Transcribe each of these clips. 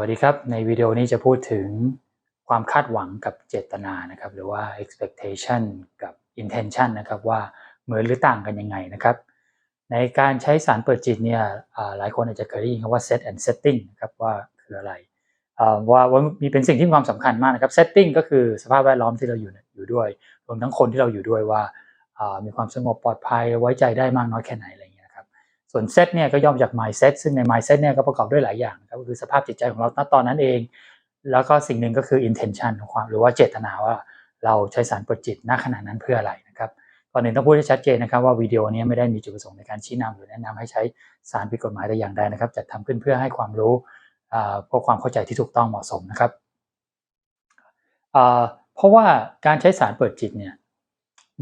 วัสดีครับ ในวิดีโอนี้จะพูดถึงความคาดหวังกับเจตนานะครับ หรือว่า expectation กับ intention นะครับ ว่าเหมือนหรือต่างกันยังไงนะครับ ในการใช้สารเปิดจิตเนี่ยหลายคนอาจจะเคยได้ยินคำว่า set and setting นะครับว่าคืออะไรว่าว่ามีเป็นสิ่งที่มีความสำคัญมากนะครับ setting ก็คือสภาพแวดล้อมที่เราอยู่อยู่ด้วยรวมทั้งคนที่เราอยู่ด้วยว่าอ่ามีความสงบปลอดภัยไว้ใจได้มากน้อยแค่ไหนอะไร อย่างเงี้ยครับส่วน set เนี่ยก็ย่อมจาก mindset ซึ่งใน mindset เนี่ยก็ประกอบด้วยหลายอย่างครับก็คือสภาพจิตใจของเราณตอนนั้นเอง แล้วก็สิ่งหนึ่งก็คือ intention ของความหรือว่าเจตนาว่าเราใช้สารเปิดจิตณขณะนั้นเพื่ออะไรนะครับก่อนอื่นต้องพูดให้ชัดเจนนะครับว่าวิดีโอนี้ไม่ได้มีจุดประสงค์ในการชี้นำหรือแนะนำให้ใช้สารผิดกฎหมายแต่อย่างใดนะครับจัดทำขึ้นเพื่อให้ความรู้เพื่อความเข้าใจที่ถูกต้องเหมาะสมนะครับเพราะว่าการใช้สารเปิดจิตเนี่ย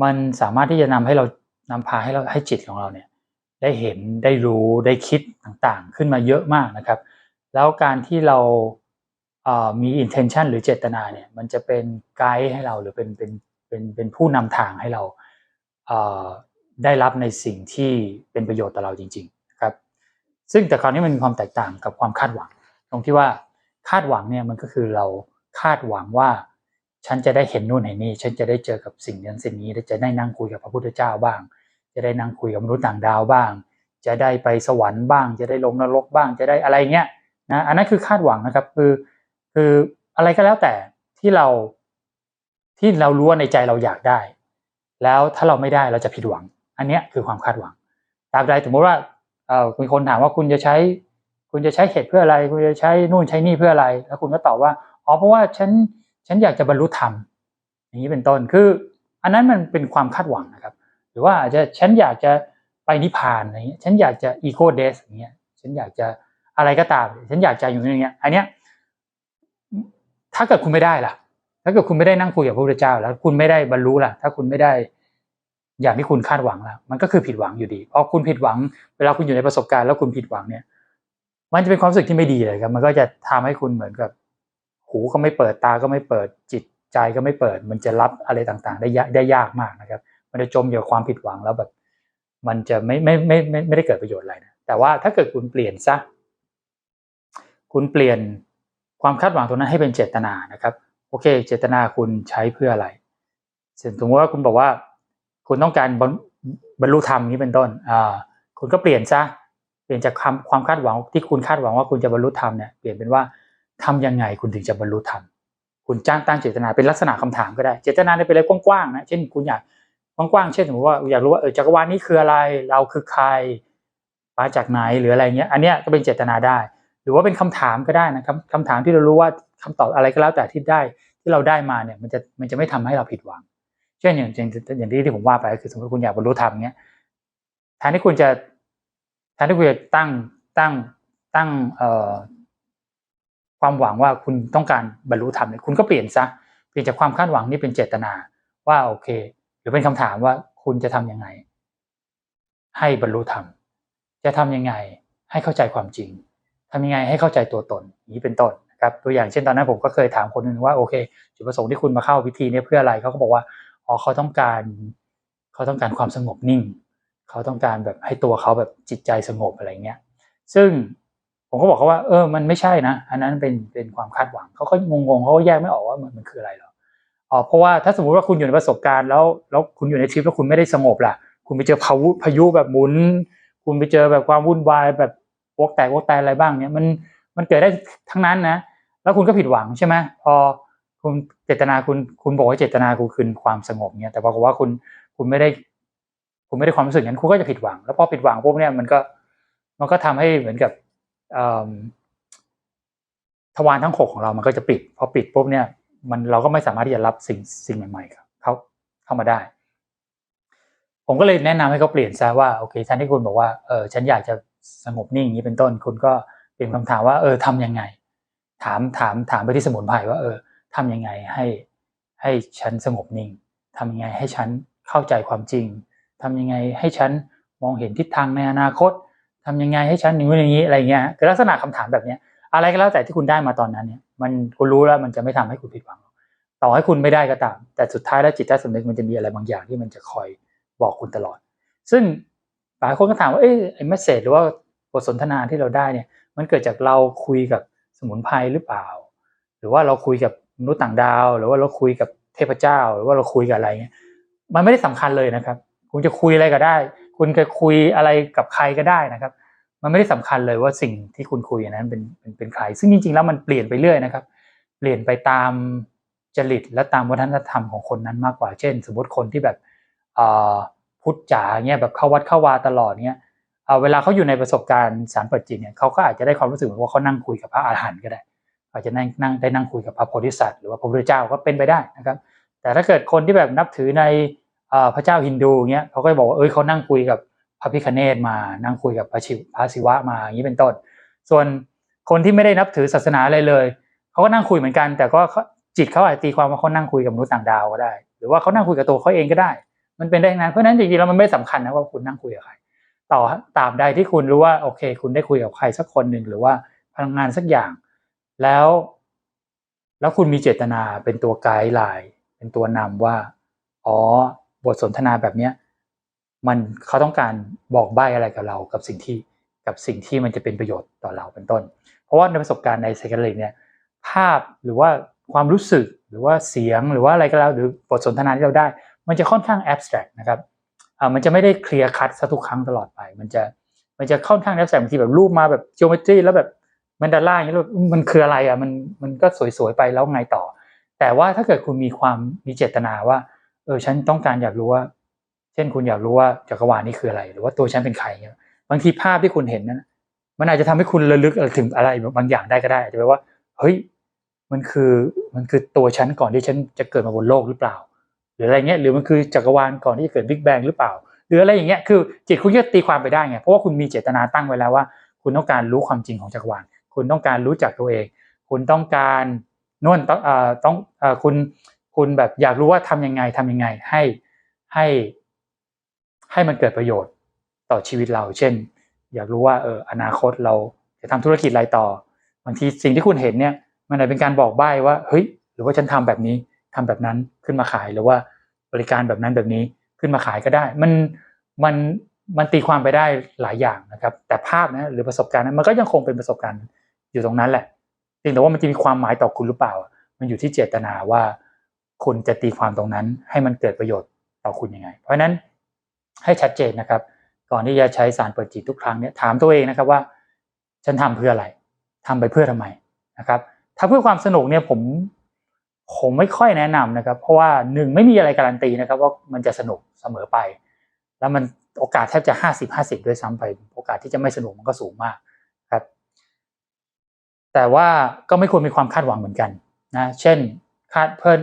มันสามารถที่จะนำให้เรานำพาให้เราให้จิตของเราเนี่ย ได้เห็นได้รู้ได้คิดต่างๆ ขึ้นมาเยอะมากนะครับ แล้วการที่เราเอ่อมี intention หรือเจตนาเนี่ยมันจะเป็นไกด์ให้เราหรือเป็นเป็นเป็นเป็นผู้นำทางให้เราเอ่อได้รับในสิ่งที่เป็นประโยชน์ต่อเราจริงๆนะครับซึ่งแต่คราวนี้มันมีความแตกต่างกับความคาดหวัง ตรงที่ว่าคาดหวังเนี่ยมันก็คือเราคาดหวังว่าฉันจะได้เห็นนู่นเห็นนี่ฉันจะได้เจอกับสิ่งนั้นสิ่งนี้จะได้นั่งคุยกับพระพุทธเจ้าบ้าง จะได้นั่งคุยกับมนุษย์ต่างดาวบ้าง จะได้ไปสวรรค์บ้าง จะได้ลงนรกบ้างจะได้อะไรเงี้ยนะอันนั้นคือคาดหวังนะครับคือคืออะไรก็แล้วแต่ที่เราที่เรารู้ว่าในใจเราอยากได้ แล้วถ้าเราไม่ได้เราจะผิดหวัง อันเนี้ยคือความคาดหวังตราบใดสมมติว่าเออมีคนถามว่าคุณจะใช้ คุณจะใช้เหตุเพื่ออะไร คุณจะใช้นู่นใช้นี่เพื่ออะไร แล้วคุณก็ตอบว่าอ๋อเพราะว่าฉันฉันอยากจะบรรลุธรรมอย่างนี้เป็นต้นคือ อันนั้นมันเป็นความคาดหวังนะครับ หรือว่าอาจจะฉันอยากจะไปนิพพานอะไรเงี้ยฉันอยากจะอีโคเดสอย่างเงี้ยฉันอยากจะอะไรก็ตาม ฉันอยากจะอยู่อย่างเงี้ยอันเนี้ยถ้าเกิดคุณไม่ได้ล่ะ ถ้าเกิดคุณไม่ได้นั่งคุยกับพระพุทธเจ้า แล้วคุณไม่ได้บรรลุล่ะ ถ้าคุณไม่ได้อย่างที่คุณคาดหวังล่ะ มันก็คือผิดหวังอยู่ดีเพราะคุณผิดหวัง เวลาคุณอยู่ในประสบการณ์แล้วคุณผิดหวังเนี่ย มันจะเป็นความรู้สึกที่ไม่ดีเลยครับ มันก็จะทำให้คุณเหมือนกับ หูก็ไม่เปิดตาก็ไม่เปิดจิตใจก็ไม่เปิด มันจะรับอะไรต่างๆ ได้ยากได้ยากมากนะครับ มันจะจมอยู่กับความผิดหวังแล้วแบบ มันจะไม่ไม่ไม่ไม่ไม่ได้เกิดประโยชน์อะไรนะแต่ว่าถ้าเกิดคุณเปลี่ยนซะคุณเปลี่ยนความคาดหวังตรงนั้นให้เป็นเจตนานะครับ โอเค เจตนาคุณใช้เพื่ออะไรสมมติว่าคุณบอกว่า คุณต้องการบรรลุธรรมนี้เป็นต้นอ่าคุณก็เปลี่ยนซะเปลี่ยนจากความความคาดหวังที่คุณคาดหวังว่าคุณจะบรรลุธรรมเนี่ยเปลี่ยนเป็นว่าทำยังไงคุณถึงจะบรรลุธรรมคุณจ้างตั้งเจตนาเป็นลักษณะคำถามก็ได้ เจตนาเนี่ยเป็นอะไรกว้างๆนะเช่นคุณอยาก กว้างๆเช่นสมมติว่าอยากรู้ว่าเออจักรวาลนี้คืออะไรเราคือใครมาจากไหนหรืออะไรเงี้ย อันเนี้ยก็เป็นเจตนาได้ หรือว่าเป็นคำถามก็ได้นะครับคำถามที่เรารู้ว่าคำตอบอะไรก็แล้วแต่ที่ได้ที่เราได้มาเนี่ยมันจะมันจะไม่ทำให้เราผิดหวัง เช่นอย่างอย่างที่ที่ผมว่าไปคือสมมติคุณอยากบรรลุธรรมเงี้ยแทนที่คุณจะแทนที่คุณจะตั้งตั้งตั้งเอ่อความหวังว่าคุณต้องการบรรลุธรรมเนี่ยคุณก็เปลี่ยนซะเปลี่ยนจากความคาดหวังนี่เป็นเจตนาว่าโอเค รือเป็นคำถามว่าคุณจะทํำยังไง ให้บรรลุธรรม จะทำยังไงให้เข้าใจความจริงทำยังไงให้เข้าใจตัวตนนี้เป็นต้นนะครับตัวอย่างเช่นตอนนั้นผมก็เคยถามคนหนึ่งว่าโอเคจุดประสงค์ที่คุณมาเข้าพิธีนี้เพื่ออะไรเขาก็บอกว่าอ๋อเขาต้องการเขาต้องการความสงบนิ่ง เขาต้องการแบบให้ตัวเขาแบบจิตใจสงบอะไรเงี้ยซึ่งผมก็บอกเขาว่าเออมันไม่ใช่นะ อันนั้นเป็นเป็นความคาดหวังเขาก็งงๆเขาก็แยกไม่ออกว่ามันมันคืออะไรหรอ อ๋อเพราะว่าถ้าสมมุติว่าคุณอยู่ในประสบการณ์แล้วแล้วคุณอยู่ในทริปแล้วคุณไม่ได้สงบล่ะ คุณไปเจอพายุพายุแบบหมุน คุณไปเจอแบบความวุ่นวายแบบวกแตกวกแตกอะไรบ้างเนี่ยมันมันเกิดได้ทั้งนั้นนะ แล้วคุณก็ผิดหวังใช่ไหมพอคุณเจตนาคุณคุณบอกว่าเจตนาคุณคืนความสงบเนี่ยแต่ปรากฏว่าคุณคุณไม่ได้ คุณไม่ได้ความรู้สึกนั้นคุณก็จะผิดหวัง แล้วพอผิดหวังปุ๊บเนี่ยมันก็มันก็ทำให้เหมือนกับทวารทั้งหกของเรามันก็จะปิด พอปิดปุ๊บเนี่ย มันเราก็ไม่สามารถที่จะรับสิ่งสิ่งใหม่ๆเขาเข้ามาได้ ผมก็เลยแนะนำให้เขาเปลี่ยนซะว่าโอเคแทนที่คุณบอกว่าเออฉันอยากจะสงบนิ่งอย่างนี้เป็นต้น คุณก็เปลี่ยนคำถามว่าเออทำยังไง ถามถามถามไปที่สมุนไพรว่า เออทำยังไงให้ให้ฉันสงบนิ่งทำยังไงให้ฉันเข้าใจความจริงทำยังไงให้ฉันมองเห็นทิศทางในอนาคตทำยังไงให้ฉันอย่างนี้อย่างนี้อะไรเงี้ยคือลักษณะคำถามแบบเนี้ยอะไรก็แล้วแต่ที่คุณได้มาตอนนั้นเนี่ย มันคุณรู้แล้วมันจะไม่ทำให้คุณผิดหวัง ต่อให้คุณไม่ได้ก็ตาม แต่สุดท้ายแล้วจิตใต้สำนึกมันจะมีอะไรบางอย่างที่มันจะคอยบอกคุณตลอด ซึ่งหลายคนก็ถามว่าเอ้ไอ้เมสเซจหรือว่าบทสนทนาที่เราได้เนี่ยมันเกิดจากเราคุยกับสมุนไพรหรือเปล่า หรือว่าเราคุยกับมนุษย์ต่างดาว หรือว่าเราคุยกับเทพเจ้า หรือว่าเราคุยกับอะไรเงี้ยมันไม่ได้สำคัญเลยนะครับ คุณจะคุยอะไรก็ได้ คุณจะคุยอะไรกับใครก็ได้นะครับ มันไม่ได้สำคัญเลยว่าสิ่งที่คุณคุยนั้นเป็นเป็นเป็นใคร ซึ่งจริงๆแล้วมันเปลี่ยนไปเรื่อยนะครับ เปลี่ยนไปตามจริตและตามวัฒนธรรมของคนนั้นมากกว่า เช่น สมมติคนที่แบบพุทธจ๋าเนี่ยแบบเข้าวัดเข้าวาตลอดเนี่ยเวลาเขาอยู่ในประสบการณ์สารปัจจิตเนี่ยเขาก็อาจจะได้ความรู้สึกว่าเขานั่งคุยกับพระอาหารหันต์ก็ได้ อาจจะนั่งนั่งได้นั่งคุยกับพระโพธิสัตว์หรือว่าพระพุทธเจ้าก็เป็นไปได้นะครับ แต่ถ้าเกิดคนที่แบบนับถือในพระเจ้าฮินดูเงี้ยเขาก็จะบอกว่าเอ้ยเขานั่งคุยกับ ระพิคเนตมานั่งคุยกับพระชิพระศิวะมาอย่างนี้เป็นต้น ส่วนคนที่ไม่ได้นับถือศาสนาอะไรเลยเขาก็นั่งคุยเหมือนกัน แต่ก็จิตเขาอาจตีความว่าเขานั่งคุยกับมนุษย์ต่างดาวก็ได้ หรือว่าเขานั่งคุยกับตัวเขาเองก็ได้ มันเป็นได้ทั้งนั้นเพราะฉะนั้นจริงๆแล้วมันไม่สำคัญนะว่าคุณนั่งคุยกับใครต่อตามใดที่คุณรู้ว่าโอเค คุณได้คุยกับใครสักคนหนึ่งหรือว่าพลังงานสักอย่าง แล้ว แล้วคุณมีเจตนาเป็นตัวไกด์ไลน์เป็นตัวนำว่าอ๋อบทสนทนาแบบเนี้ย มันเขาต้องการบอกใบ้อะไรกับเรากับสิ่งที่กับสิ่งที่มันจะเป็นประโยชน์ต่อเราเป็นต้น เพราะว่าในประสบการณ์ในไซคิลิกเนี่ยภาพหรือว่าความรู้สึกหรือว่าเสียงหรือว่าอะไรก็แล้วหรือบทสนทนาที่เราได้ มันจะค่อนข้างแอบสแตรกนะครับอ่ามันจะไม่ได้เคลียร์คัดซะทุกครั้งตลอดไป มันจะมันจะค่อนข้างแอบสแตรกบางทีแบบรูปมาแบบจิโอเมตรีแล้วแบบมันดาล่าอย่างนี้มันคืออะไรอะมันมันก็สวยๆไปแล้วไงต่อ แต่ว่าถ้าเกิดคุณมีความมีเจตนาว่าเออฉันต้องการอยากรู้ว่า เช่นคุณอยากรู้ว่าจักรวาลนี้คืออะไร หรือว่าตัวฉันเป็นใครเนี่ยบางทีภาพที่คุณเห็นนั้นมันอาจจะทำให้คุณระลึกถึงอะไรบางอย่างได้ก็ได้อาจจะแปลว่า เฮ้ยมันคือมันคือตัวฉันก่อนที่ฉันจะเกิดมาบนโลกหรือเปล่า หรืออะไรเงี้ยหรือมันคือจักรวาลก่อนที่จะเกิดบิ๊กแบงหรือเปล่า หรืออะไรอย่างเงี้ยคือจิตคุณจะตีความไปได้ไงเพราะว่าคุณมีเจตนาตั้งไว้แล้วว่า คุณต้องการรู้ความจริงของจักรวาลคุณต้องการรู้จักตัวเอง คุณต้องการนู่นต้องเอ่อต้องเอ่อคุณคุณแบบอยากรู้ว่าทำยังไงทำยังไงให้ให้ ให้มันเกิดประโยชน์ต่อชีวิตเรา เช่น อยากรู้ว่าเอออนาคตเราจะทำธุรกิจอะไรต่อ บางทีสิ่งที่คุณเห็นเนี่ยมันอาจเป็นการบอกใบ้ว่าเฮ้ยหรือว่าฉันทำแบบนี้ทำแบบนั้นขึ้นมาขายหรือว่าบริการแบบนั้นแบบนี้ขึ้นมาขายก็ได้ มันมันมันตีความไปได้หลายอย่างนะครับ แต่ภาพนะหรือประสบการณ์นั้นมันก็ยังคงเป็นประสบการณ์อยู่ตรงนั้นแหละเพียงแต่ว่ามันจะมีความหมายต่อคุณหรือเปล่า มันอยู่ที่เจตนาว่าคุณจะตีความตรงนั้นให้มันเกิดประโยชน์ต่อคุณยังไง เพราะฉะนั้น ให้ชัดเจนนะครับ ก่อนที่จะใช้สารเปิดจิตทุกครั้งเนี่ยถามตัวเองนะครับว่า ฉันทำเพื่ออะไรทำไปเพื่อทำไมนะครับ ถ้าเพื่อความสนุกเนี่ยผมผมไม่ค่อยแนะนำนะครับ เพราะว่าหนึ่งไม่มีอะไรการันตีนะครับ ว่ามันจะสนุกเสมอไป แล้วมันโอกาสแทบจะห้าสิบห้าสิบด้วยซ้ำไป โอกาสที่จะไม่สนุกมันก็สูงมากครับ แต่ว่าก็ไม่ควรมีความคาดหวังเหมือนกันนะเช่นคาดเพื่อน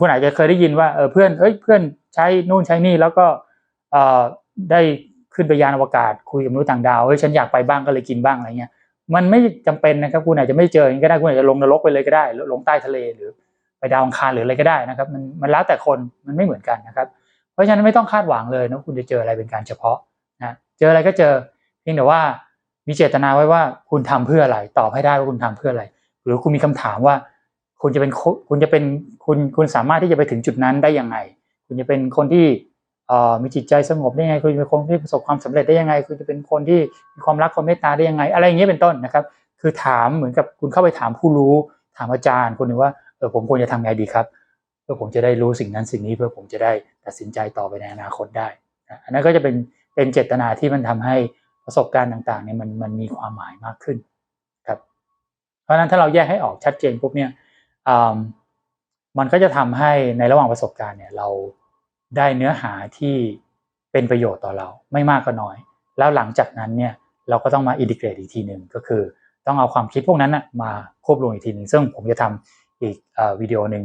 คุณอาจจะเคยได้ยินว่าเออเพื่อนเอ้ยเพื่อนใช้นู่นใช้นี่แล้วก็ ได้ขึ้นไปยานอวกาศ คุยกับมนุษย์ต่างดาวเฮ้ยฉันอยากไปบ้างก็เลยกินบ้างอะไรเงี้ยมันไม่จำเป็นนะครับคุณอาจจะไม่เจออย่างนี้ก็ได้คุณอาจจะลงนรกไปเลยก็ได้ลงใต้ทะเลหรือไปดาวอังคารหรืออะไรก็ได้นะครับ มันมันแล้วแต่คนมันไม่เหมือนกันนะครับ เพราะฉะนั้นไม่ต้องคาดหวังเลยนะคุณจะเจออะไรเป็นการเฉพาะนะเจออะไรก็เจอเพียงแต่ว่ามีเจตนาไว้ว่าคุณทำเพื่ออะไรตอบให้ได้ว่าคุณทำเพื่ออะไร หรือคุณมีคำถามว่า คุณจะเป็นคุณจะเป็นคุณคุณสามารถที่จะไปถึงจุดนั้นได้ยังไง คุณจะเป็นคนที่ มีจิตใจสงบได้ยังไง คุณจะเป็นคนที่ประสบความสำเร็จได้ยังไง คุณจะเป็นคนที่มีความรักความเมตตาได้ยังไง อะไรอย่างเงี้ยเป็นต้นนะครับ คือถามเหมือนกับคุณเข้าไปถามผู้รู้ ถามอาจารย์คนหนึ่งว่าเออผมควรจะทำไงดีครับ เพื่อผมจะได้รู้สิ่งนั้นสิ่งนี้เพื่อผมจะได้ตัดสินใจต่อไปในอนาคตได้อันนั้นก็จะเป็นเป็นเจตนาที่มันทำให้ประสบการณ์ต่างๆเนี่ยมันมันมีความหมายมากขึ้นครับ เพราะฉะนั้นถ้าเราแยกให้ออกชัดเจนปุ๊บเนี่ยมันก็จะทำให้ในระหว่างประสบการณ์เนี่ยเรา ได้เนื้อหาที่เป็นประโยชน์ต่อเราไม่มากก็น้อย แล้วหลังจากนั้นเนี่ยเราก็ต้องมาอินดิเกรตอีกทีหนึ่งก็คือ ต้องเอาความคิดพวกนั้นนะมาควบรวมอีกทีหนึ่งซึ่งผมจะทำอีกวิดีโอหนึ่ง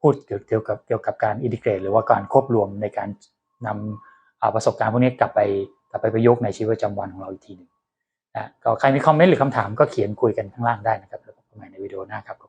พูดเกี่ยวกับเกี่ยวกับการอินดิเกรตหรือว่าการควบรวมในการนำประสบการณ์พวกนี้กลับไปกลับไปประยุกต์ในชีวิตประจำวันของเราอีกทีหนึ่งนะก็ใครมีคอมเมนต์หรือคำถามก็เขียนคุยกันข้างล่างได้นะครับแล้วพบกันใหม่ในวิดีโอหน้าครับ